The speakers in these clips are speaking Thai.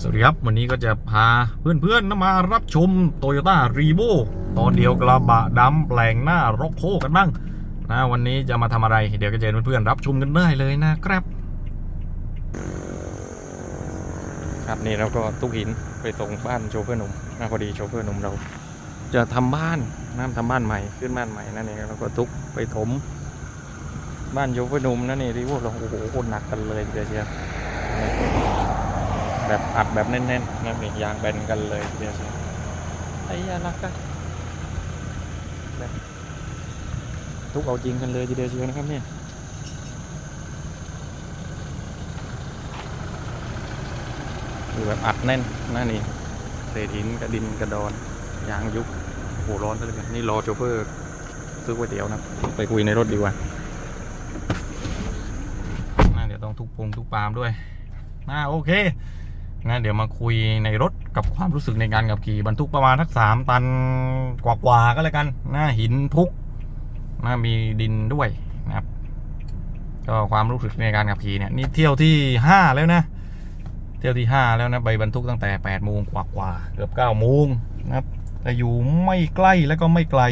สวัสดีครับ วันนี้ก็จะพาเพื่อนๆมารับชม Toyota r e v o ตอนเดียวกระบะดำแปลงหน้ารกโคกันบ้างนะวันนี้จะมาทำอะไร เดี๋ยวก็จะให้เพื่อนๆรับชมกันได้เลยนะครับ ครับนี่เราก็ตุกหินไปส่งบ้านโชเฟอร์หนุ่มนะพอดีโชเฟอร์หนุ่มเรา จะทำบ้านนะทำบ้านใหม่ขึ้นบ้านใหม่นั่นเองเราก็ตุกไปถม บ้านโชเฟอร์หนุ่มนั่นเองรีโวเราโอ้โหคตรหนักกันเลยเดียวเชียว แบบอัดแบบแน่นๆนะนี่ยางแบนกันเลยเดียวเชียวไอ้ยาลักกันแบบทุกเอาจริงกันเลยทีเดียวเชียวนะครับเนี่ยคือแบบอัดแน่นนะนี่เศษหินกระดินกระดอนยางยุบโอ้โหร้อนซะเหลยนี่รอโชเฟอร์ซื้อก๋วยเตี๋ยวนะไปคุยในรถดีกว่านะเดี๋ยวต้องทุกปงทุกปามด้วยนะโอเค นะเดี๋ยวมาคุยในรถกับความรู้สึกในการขับขี่บรรทุกประมาณทักสามตันกว่าๆก็แล้วกันนะหินพุกนะมีดินด้วยนะครับ ก็ความรู้สึกในการขับขี่เนี่ยนี่เที่ยวที่ห้าแล้วนะ เที่ยวที่ห้าแล้วนะใบบรรทุกตั้งแต่แปดโมงกว่าๆเกือบเก้าโมงนะครับ แต่อยู่ไม่ใกล้แล้วก็ไม่ไกล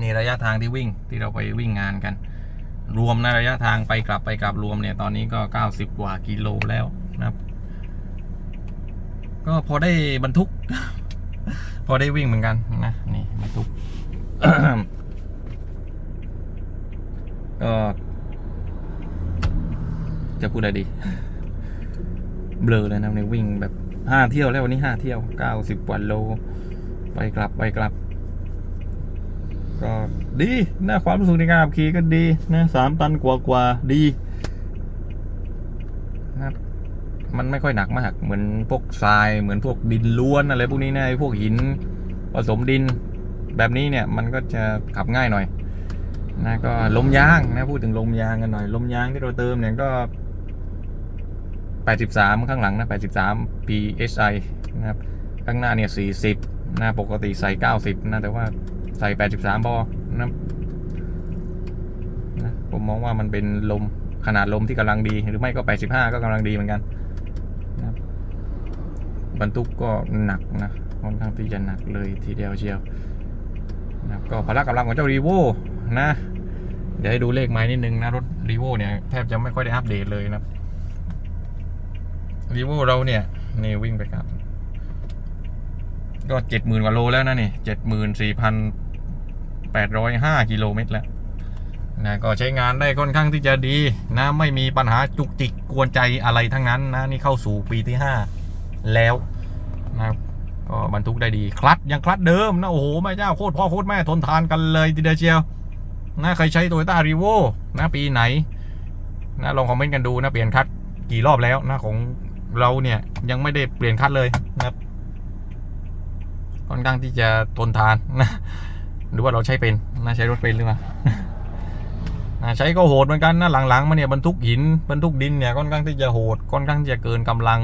นี่ระยะทางที่วิ่งที่เราไปวิ่งงานกัน รวมนะระยะทางไปกลับไปกลับรวมเนี่ยตอนนี้ก็ 90 กว่ากิโลแล้วนะครับ ก็พอได้บรรทุก พอได้วิ่งเหมือนกันนะนี่บรรทุกก็จะพูดอะไรดี เบลอเลยนะในวิ่งแบบห้าเที่ยวแล้ววันนี้ห้าเที่ยวเก้าสิบกว่าโล ไปกลับไปกลับ ก็ดีนะความรู้สึกในการขับขี่ก็ดีนะสามตันกว่ากว่าดีนะครับ มันไม่ค่อยหนักมากเหมือนพวกทรายเหมือนพวกดินล้วนอะไรพวกนี้นะไอ้พวกหินผสมดิน แบบนี้เนี่ยมันก็จะขับง่ายหน่อยนะก็ลมยางนะพูดถึงลมยางกันหน่อยลมยางที่เราเติมเนี่ยก็83 ข้างหลังนะ83 psi นะครับ ข้างหน้าเนี่ย40นะปกติใส่ 90 นะ แต่ว่า ใส่83พอนะครับผมมองว่ามันเป็นลมขนาดลมที่กำลังดี หรือไม่ก็ 85 ก็กำลังดีเหมือนกันนะครับบรรทุกก็หนักนะค่อนข้างที่จะหนักเลยทีเดียวเชียวนะครับก็พละกำลังของเจ้ารีโวนะเดี๋ยวให้ดูเลขไม้นิดนึงนะรถรีโวเนี่ยแทบจะไม่ค่อยได้อัปเดตเลยนะครับรีโวเราเนี่ยนี่วิ่งไปครับ ก็เจ็ดหมื่นกว่าโลแล้วนะนี่เจ็ดหมื่นสี่พัน แปดร้อยห้ากิโลเมตรแล้วนะก็ใช้งานได้ค่อนข้างที่จะดีนะไม่มีปัญหาจุกจิกกวนใจอะไรทั้งนั้นนะนี่เข้าสู่ปีที่ห้าแล้วนะก็บรรทุกได้ดีคลัตช์ยังคลัตช์เดิมนะโอ้โหแม่เจ้าโคตรพ่อโคตรแม่ทนทานกันเลยทีเดียวเชียวนะใครใช้โตโยต้ารีโวนะปีไหนนะลองคอมเมนต์กันดูนะเปลี่ยนคัดกี่รอบแล้วนะของเราเนี่ยยังไม่ได้เปลี่ยนคัดเลยนะค่อนข้างที่จะทนทานนะ หรือว่าเราใช้เป็นนะใช้รถเป็นหรือเปล่าใช้ก็โหดเหมือนกันนะหลังๆมาเนี่ยบรรทุกหินบรรทุกดินเนี่ยค่อนข้างที่จะโหดค่อนข้างที่จะเกินกำลัง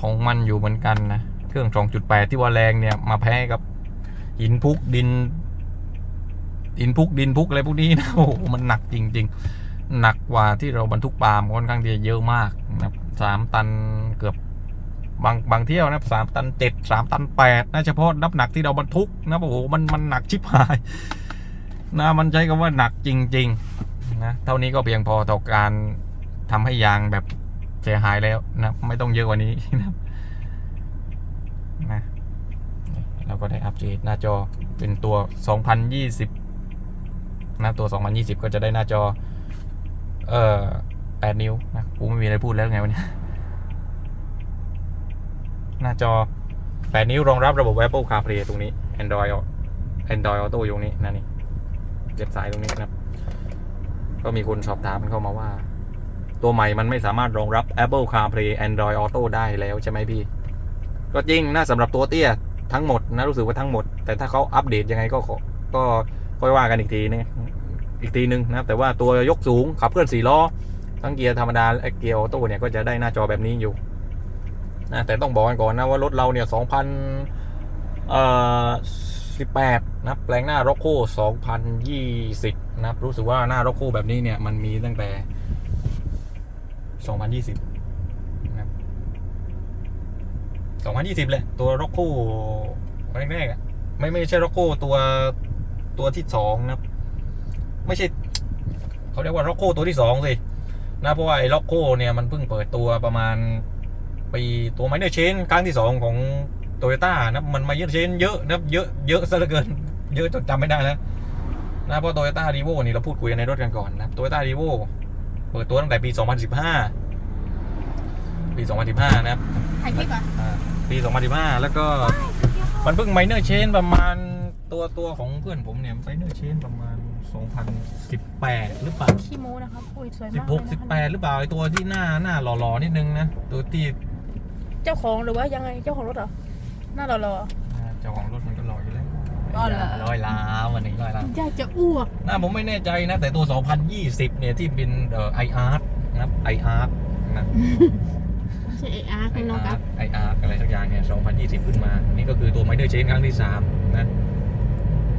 ของมันอยู่เหมือนกันนะเครื่อง2.8ที่ว่าแรงเนี่ยมาแพ้กับหินพุกดินดินพุกดินพุกอะไรพวกนี้นะโอ้โหมันหนักจริง ๆ หนักกว่าที่เราบรรทุกปาล์มค่อนข้างที่จะเยอะมากนะสามตันเกือบ บางบางเที่ยวนะสามตันเจ็ดสามตันแปดนะเฉพาะน้ำหนักที่เราบรรทุกนะโอ้โหมันมันหนักชิบหายนะมันใช้คำว่าหนักจริงๆนะเท่านี้ก็เพียงพอต่อการทำให้ยางแบบเสียหายแล้วนะไม่ต้องเยอะกว่านี้นะนะเราก็ได้อัปเดตหน้าจอเป็นตัว 2020 นะตัว 2020 ก็จะได้หน้าจอ เอ่อ8นิ้วนะกูไม่มีอะไรพูดแล้วไงวันนี้ หน้าจอ8นิ้วรองรับระบบ Apple CarPlay ตรงนี้ Android Android Auto อยู่นี้นะนี่เก็บสายตรงนี้นะครับ ก็มีคนสอบถามเข้ามาว่า ตัวใหม่มันไม่สามารถรองรับ Apple CarPlay Android Auto ได้แล้วใช่ไหมพี่ ก็จริงนะสำหรับตัวเตี้ยทั้งหมดนะรู้สึกว่าทั้งหมด แต่ถ้าเขาอัปเดตยังไงก็ก็ค่อยว่ากันอีกทีนึงอีกทีนึงนะครับแต่ว่าตัวยกสูงขับเคลื่อนสี่ล้อทั้งเกียร์ธรรมดาและเกียร์ออโต้เนี่ยก็จะได้หน้าจอแบบนี้อยู่ นะแต่ต้องบอกกันก่อนนะว่ารถเราเนี่ย2000เอ่อ18นะแปลงหน้า r o c c o 2020นะครับรู้สึกว่าหน้า r o c c o แบบนี้เนี่ยมันมีตั้งแต่2020 2020แหละตัวร็อกโก้แรกๆอะไม่ไม่ใช่ร็อกโก้ตัวตัวที่สองนะไม่ใช่เขาเรียกว่าร็อกโก้ตัวที่สองสินะเพราะว่าไอ้ร็อกโก้เนี่ยมันเพิ่งเปิดตัวประมาณ ปีตัวไมเนอร์เชนครั้งที่สองของโตโยต้านะมันมาเยอะเชนเยอะนะเยอะเยอะซะเหลือเกิน เยอะจนจำไม่ได้แล้วนะเพราะโตโยต้ารีโวนี่เราพูดคุยกันในรถกันก่อนนะโตโยต้ารีโวเปิดตัวตั้งแต่ปี 2015 ปี 2015 นะครับถ่ายคลิปก่อนอ่าปี 2015 แล้วก็มันเพิ่งไมเนอร์เชนประมาณตัวตัวของเพื่อนผมเนี่ยไมเนอร์เชนประมาณ 2018 หรือเปล่าขี้โม้นะครับอุ้ยสวยมาก16 18 หรือเปล่าไอตัวที่หน้าหน้าหล่อๆนิดนึงนะตัวที่ เจ้าของหรือว่ายังไงเจ้าของรถเหรอหน้าหล่ออ่าเจ้าของรถมันก็หล่ออยู่แล้วอ๋อเหรอ ร้อยล้านวันนี้ร้อยล้านๆอยากจะอ้วกหน้าผมไม่แน่ใจนะ แต่ตัว 2020 เนี่ยที่เป็นเอ่อไออาร์นะครับไออาร์นะ ไม่ใช่ไออาร์ไอคุณน้องอาครับร์ไออาร์อะไรสักอย่างเนี่ย 2020 ขึ้นมา นี่ก็คือตัวไมเนอร์เชนครั้งที่ 3 นะ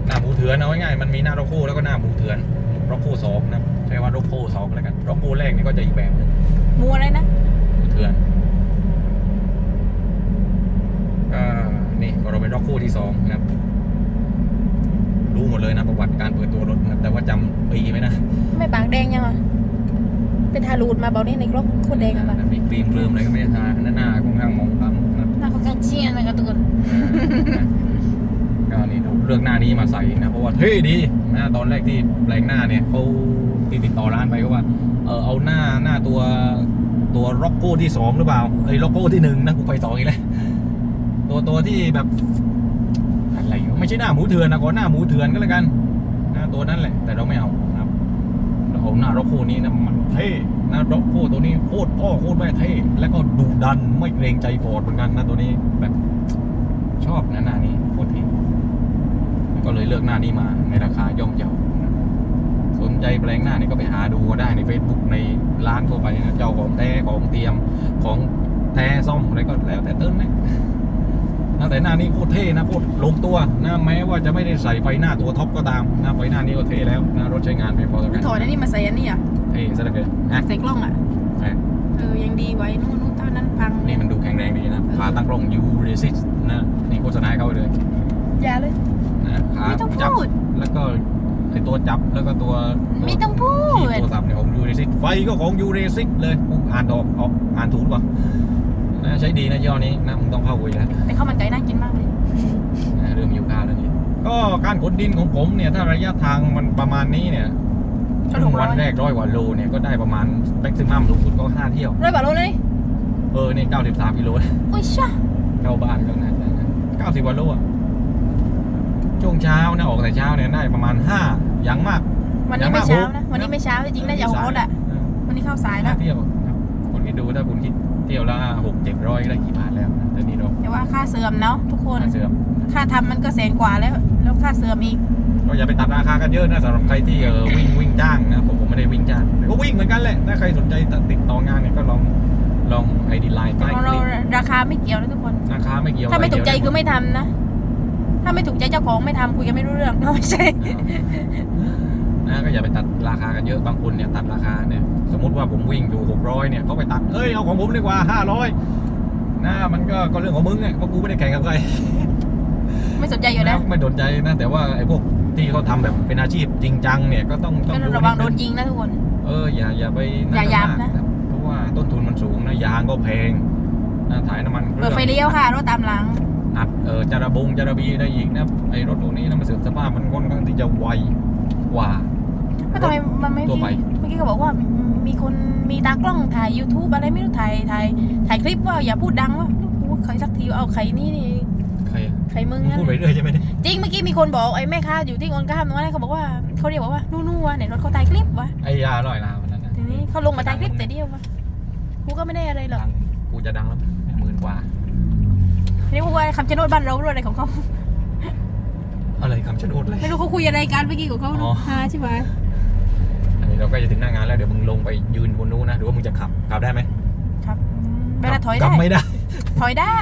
หน้าหมูเถือนเอาง่ายๆมันมีหน้าโรโก้แล้วก็หน้าหมูเถือนโรโก้สองนะ ใช้ว่าโรโก้สองแล้วกันโรโก้แรกนี่ก็จะอีกแบบหนึงหมูอะไรนะหมูเถือน ก็นี่เราเป็นโรโก้ที่สองนะครับ รู้หมดเลยนะประวัติการเปิดตัวรถนะครับแต่ว่าจำปีไหมนะไม่ปากแดงยังอะเป็นทารูดมาเบานี่ในกรอบโคตรแดงอะมันมีครีมเกลิมอะไรก็ไม่ได้ทาหน้าหน้าค่อนข้างมองคล้ำนะครับหน้าเขากางเชียนนะครับทุกคนก็นี่เราเลือกหน้านี้มาใส่นะเพราะว่าเท่ดีนะตอนแรกที่แปลงหน้าเนี่ยเขาที่ติดต่อร้านไปก็ว่าเออเอาหน้าหน้าตัวตัวร็อกโก้ที่สองหรือเปล่าไอ้ร็อกโก้ที่หนึ่งนะกูไปสองอีกแล้ว ตัวตัวที่แบบอะไรวะไม่ใช่หน้าหมูเถื่อนนะขอหน้าหมูเถื่อนก็แล้วกันนะตัวนั้นแหละ แต่เราไม่เอาครับเราเอาหน้าร็อกโก้นี้นะมันเท่หนะร็อกโก้ตัวนี้โคตรพ่อโคตรแม่เท่แล้วก็ดุดันไม่เกรงใจฟอร์ดเหมือนกันนะตัวนี้แบบชอบนะหน้านี้โคตรเท่ก็เลยเลือกหน้านี้มาในราคาย่อมเยาสนใจแปลงหน้านี่ก็ไปหาดูก็ได้ใน Facebook ในร้านทั่วไปนะเจ้าของแท้ของเตรียมของแท้ซ่อมอะไรก็แล้วแต่เติ้ลนะ นะแต่หน้านี้โคตรเท่นะโคตรลงตัวนะแม้ว่าจะไม่ได้ใส่ไฟหน้าตัวท็อปก็ตามนะไฟหน้านี้ก็เท่แล้วนะรถใช้งานไม่พอต่อกันถอดอันนี้มาใส่อันนี้อะเท่ซะเหลือเกินนะใส่กล้องอะนะเออยังดีไว้นู่นนู่นเท่านั้นพังนี่มันดูแข็งแรงดีนะขาตั้งกล้อง U Resist นะนี่โฆษณาให้เขาเลยอย่าเลยนะขาไม่ต้องจับพูดแล้วก็ไอตัวจับแล้วก็ตัวไม่ต้องพูดที่โทรศัพท์เนี่ยของยูเรซิไฟก็ของยูเรซิเลยกูอ่านออกออกอ่านถูกป่ะนะ ใช้ดีนะยี่ห้อนี้นะมึงต้องเข้าคุยแล้วแต่ข้าวมันไก่น่ากินมากเลยนะเริ่มหิวข้าวแล้วนี่ก็การขนดินของผมเนี่ยถ้าระยะทางมันประมาณนี้เนี่ยก็ถูกร้อยวันแรกร้อยกว่าโลเนี่ยก็ได้ประมาณแม็กซิมัมสูงสุดก็ห้าเที่ยวร้อยบาทโลเลยเออเนี่ยเก้าสิบสามกิโลอุ้ยช่าเข้าบ้านก็น่าจะเก้าสิบกว่าโลอะช่วงเช้านะออกแต่เช้าเนี่ยได้ประมาณห้าอย่างมากวันนี้ไม่เช้านะวันนี้ไม่เช้าจริงๆน่าจะหกรถอะเออวันนี้เข้าสายแล้น่าวเที่ยว ครับคุณคิดดูถ้าคุณคิดเที่ยวละหกเจ็ดร้อยได้กี่บาทแล้วนะแต่นี่เราแต่ว่าค่าเสื่อมเนาะทุกคน ค่าเสื่อมค่าทำมันก็แสนกว่าแล้ว แล้วค่าเสื่อมอีกก็อย่าไปตัดราคากันเยอะนะสำหรับใครที่เออวิ่งวิ่งจ้างนะผมผมไม่ได้วิ่งจ้างแต่ก็วิ่งเหมือนกันแหละถ้าใครสนใจติดต่องานเนี่ยก็ลองลองไอดีไลน์ใกล้ของคเราลิปราคาไม่เกี่ยวนะทุกคนราคาไม่เกี่ยวถ้าไม่ถูกใจเกี่ยวคือไม่ทำนะ ถ้าไม่ถูกใจเจ้าของไม่ทำคุยกันไม่รู้เรื่องไม่ใช่ นะก็อย่าไปตัดราคากันเยอะบางคนเนี่ยตัดราคาเนี่ยสมมติว่าผมวิ่งอยู่หกร้อยเนี่ยเขาไปตัดเอ้ยเอาของผมดีกว่าห้าร้อยนะมันก็ก็เรื่องของมึงเนี่ยเพราะกูไม่ได้แข่งกับใครไม่สนใจอยู่แล้วไม่สนใจนะ แต่ว่าไอ้พวกที่เขาทำแบบเป็นอาชีพจริงจังเนี่ยก็ต้องต้ก็องระวังโดนยิงนะทุกคนเอออย่าอย่าไปอย่าย้ำนะมากเพราะว่าต้นทุนมันสูงนะยางก็แพงนะถ่ายน้ำมันเปิดไฟเลี้ยวค่ะรถตามหลัง อัดเออจาระบงจาระบีได้อีกนะไอ้รถตัวนี้นะมันเสื่อมสภาพมันค่อนข้างที่จะไวกว่าก็ทำไมมันไม่ตัวไปเมื่อกี้ก็บอกว่ามีคนมีตากล้องถ่าย YouTube อะไรไม่รู้ถ่ายถ่ายถ่ายคลิปว่าอย่าพูดดังว่าพูดใครสักทีเอาใครนี่นี่ใครอะใครมึงมึงนั่นพูดไปเรื่อยใช่ไหมเนี่ยจริงเมื่อกี้มีคนบอกไอ้แม่ค้าอยู่ที่องค์การตรงนั้นเขาบอกว่าเขาเรียกว่านู่นๆวะไหนรถเขาถ่ายคลิปวะไอ้ยาอร่อยลาววันนั้นนะทีนี้เขาลงมาถ่ายคลิปแต่เดียววะกูก็ไม่ได้อะไรหรอกดังกูจะดังแล้วหมื่นกว่า นี่กูว่าคำชะโนดบ้านเรารู้อะไรของเขาอะไรคำชะโนดเลย ไม่รู้เขาคุยอะไรกันเมื่อกี้ของเขาอ๋อ ฮาใช่ไหมอันนี้เราก็จะถึงหน้างานแล้วเดี๋ยวมึงลงไปยืนบนนู้นนะหรือว่ามึงจะขับขับได้ไหมครับเวลาถอยกลัได้ บไม่ได้ ถอยได้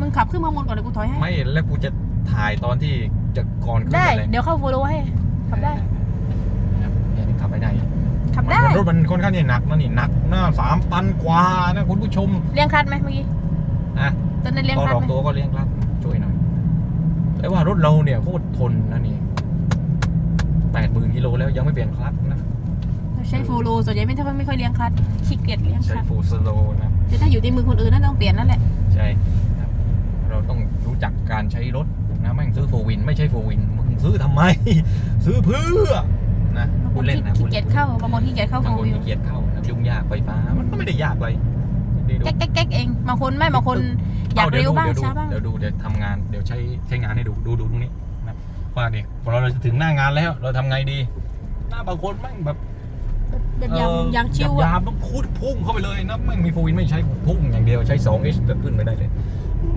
มึงขับขึ้นมาบนก่อนเดี๋ยวกูถอยให้ ไม่แล้วกูจะถ่ายตอนที่จะก่อนขึ้นได้ อะไรเดี๋ยวเข้าโฟโลให้ ขับได้ ครับเนี่ยขับไม่ได้ขับได้รถมันค่อนข้างจะหนักนะนี่หนักหน้าสามตันกว่านะคุณผู้ชมเลี้ยงคัดไหมเมื่อกี้ อะ ตอนนั้นเลี้ยงก็พัรนอบไหมตัวก็เลี้ยงครับช่วยหน่อยแต่ว่ารถเราเนี่ยโคตรทนนะนี่แปดหมื่นกิโลแล้วยังไม่เปลี่ยนคลัตช์นะใช้โฟโลส่วนใหญ่ไม่ถ้าไม่ค่อยเลี้ยงคลัดขี้เกียจเลี้ยงคใช้ลัดฟูสโลนะแต่ถ้าอยู่ในมือคนอื่นน่าต้องเปลี่ยนนั่นแหละ ใช่ครับเราต้องรู้จักการใช้รถนะแม่งซื้อโฟวิน ไม่ใช่โฟวินมึงซื้อทำไม ซื้อเพื่อนะบางคพูดนเล่นขี้นะพูขี้ดเกีเล่ยจนเข้าบางคนขี้เกียจเข้าโฟบางคนวิวขี้เกียจเข้านะยุ่งยากไฟฟ้ามันก็ไม่ได้ยากเลย ดีดูแก๊กแก๊กแก๊กเองบางคนไม่บางคนอยากเดี๋เร็ยววดูบ้างเดี๋ยวดูช้าบ้างเดี๋ยวดูเดี๋ยวทำงานเดี๋ยวใช้ใช้งานให้ดูดูดูตรงนี้นะว่าเนี่ยพอเราจะถึงหน้างานแล้วเราทำไงดี หน้าบางคนแม่งแบบแบบยางเออยางชิวยาอะมๆต้องพูดพุ่งเข้าไปเลยนะแม่งมีโฟวินไม่ใช้พุ่งอย่างเดียวใช้2 h แบบขึ้นไปได้เลย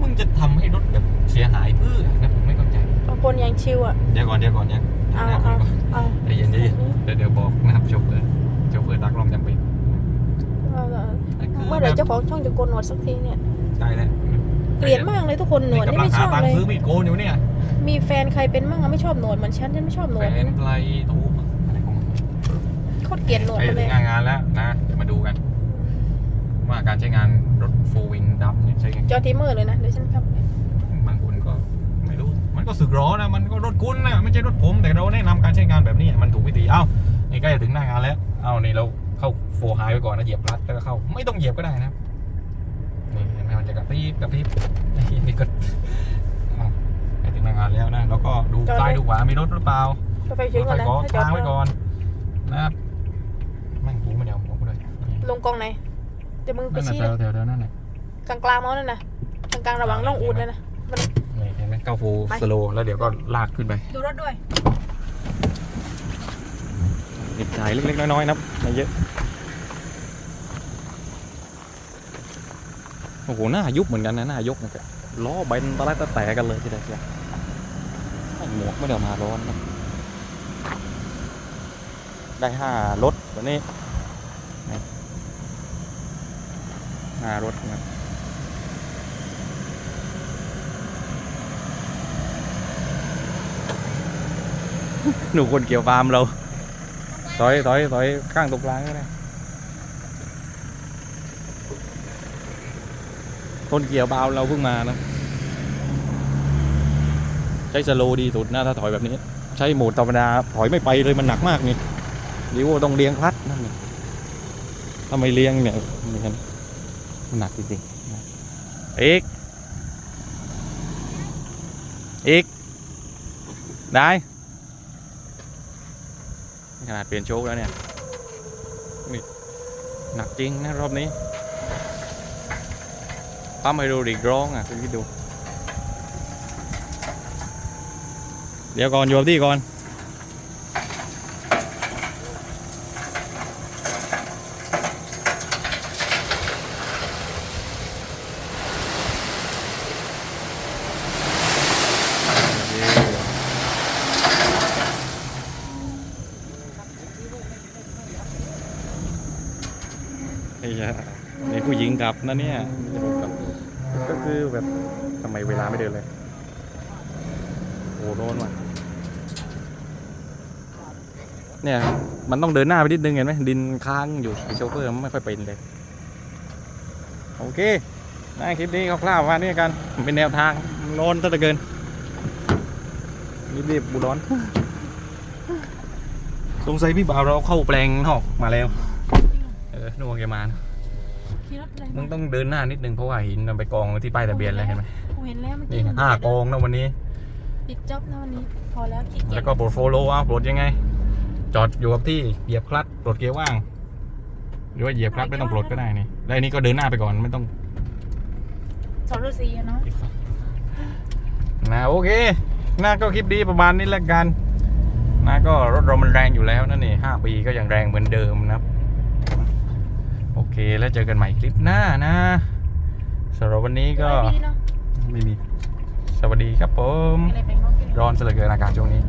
มึงจะทำให้รถแบบเสียหายเพื่อนะผมไม่เข้าใจบางคนยางชิวอะเดี๋ยวก่อนเดี๋ยวก่อนยังเอาหน้าคนก่อนเอาใจเย็นใจเย็นเดี๋ยวเดี๋ยวบอกนะครับโชเฟอร์โชเฟอร์ตักลองจำเป็น เอาเอา คือ เมื่อไหร่เจ้าของช่องจะโกนหนวดสักทีเนี่ยใช่แล้วเกลียดมากเลยทุกคนหนวดนี่กำลังไม่หาชอบตังเลค์ยซื้อมีดโกนอยู่เนี่ย มีแฟนใครเป็นมั่งอะไม่ชอบหนวดเหมือนฉันฉันไม่ชอบหนวแฟดนไกลโทรมาอะไรของมึงโคตรเกลียดหนวดไอ้มันเลถึยงงานงานแล้วนะเดี๋ยวมาดูกัน ว่าการใช้งานรถโฟวิงดับเนี่ยใช้กันจอทีเมอร์เลยนะเดี๋ยวฉันครับบางคนก็ไม่รู้มันก็สึกหร้อนะมันก็รถคุณนะไม่ใช่รถผมแต่เราแนะนำการใช้งานแบบนี้มันถูกวิธีเอ้านี่ใกล้จะถึงหน้างานแล้ว เอ้านี่เรา เข้าโฟไฮไว้ก่อนนะเหยียบคลัตช์แล้วก็เข้า ไม่ต้องเหยียบก็ได้นะครับนี่เห็นไหมมันจะกระพริบกระพริบนี่ก็เอ้าใกล้ถึงหน้างานแล้วนะแล้วก็ดูซ้ายดูขวามีรถหรือเปล่าก็ไปช่วยค่ก่ออนยนะๆขอถ้าจอทางดไว้ก่อนนะครับแม่งกูไม่ได้เอาหัวกูเลยลงกองไหนเดี๋ยวมึงไปนั่นน่ะชี้แถเลวยแถวแถวนั่นน่ะกลางกลางๆมองนั่นนะกลางกลางๆระหว่างน่องอูดเลยนะมันนี่เห็นไหมเข้าโฟไปสโลแล้วเดี๋ยวก็ลากขึ้นไป ดูรถด้วยเด็ก จ่ายเล็กๆ น้อยๆนะครับไม่เยอะ โอ้โห หน้ายุบเหมือนกันนะ หน้ายกนะครับล้อเบนตะไลตะแตกกันเลยทีเดียวเชียวหมวกไม่ได้เอามาร้อนนะได้ห้ารถวันนี้ห้ารถนะหนูคนเกี่ยวฟาร์มเรา ถอยถอยถอยข้างตรงกลางก็ได้คนเกี่ยวเบาเราเพิ่งมานะ ใช้สโลดีสุดนะถ้าถอยแบบนี้ ใช้โหมดธรรมดาถอยไม่ไปเลยมันหนักมากนี่ดีว่าต้องเลี้ยงคลัตช์นั่นนี่ถ้าไมเลี้ยงเนี่ยมันหนักจริงๆอีกอีกได้ ขนาดเปลี่ยนโชคแล้วเนี่ยนี่หนักจริงนะรอบนี้ปั๊มไฮโดรลิกร้องอะคุณคิดดู เดี๋ยวก่อนโยมที่ก่อน ไอ้ยะ นี่ผู้หญิงกลับนะเนี่ยผมกลับก็คือแบบทำไมเวลาไม่เดินเลย โอ้โดนว่ะ เนี่ย มันต้องเดินหน้าไปนิดนึงเห็นไหมดินค้างอยู่ไอ้โชเฟอร์มันไม่ค่อยเป็นเลย โอเคนะคลิปนี้คร่าวๆว่านี่กันมันเป็นแนวทางร้อนซะเหลือเกินรีบๆบูร้อนสงสัยพี่บ่าวเราเข้าแปลงนอกมาแล้ว เออนึกว่าแกมานะ ขี่รถอะไรมึงต้องเดินหน้านิดนึงเพราะว่าหินมันไปกองไว้ที่ป้ายทะเบียนแล้วเห็นไหมกูเห็นแล้วเมื่อนี่กี้ห้ากองนะวันนี้ ปิดจ็อบนะวันนี้ พอแล้วขี้เกียจแล้วก็ปลดโฟโลเอาปลดยังไง จอดอยู่กับที่เหยียบคลัตช์ปลดเกียร์ว่าง หรือว่าเหยียบคลัตช์ไม่ต้องปลดก็ได้นี่แล้วอันนี้ก็เดินหน้าไปก่อนไม่ต้องสองฤาษีอะเนาะนะโอเคนะก็คลิปดีประมาณนี้แล้วกันนะก็รถเรามันแรงอยู่แล้วนั่นนี่ห้าปีก็ยังแรงเหมือนเดิมนะครับโอ เคแล้วเจอกันใหม่คลิปหน้านะสำหรับวันนี้ก็ไม่มีเนาะไม่มีสวัสดีครับผมอะไรเป็นงอกกินร้อนซะเหลือเกินอากาศช่วงนี้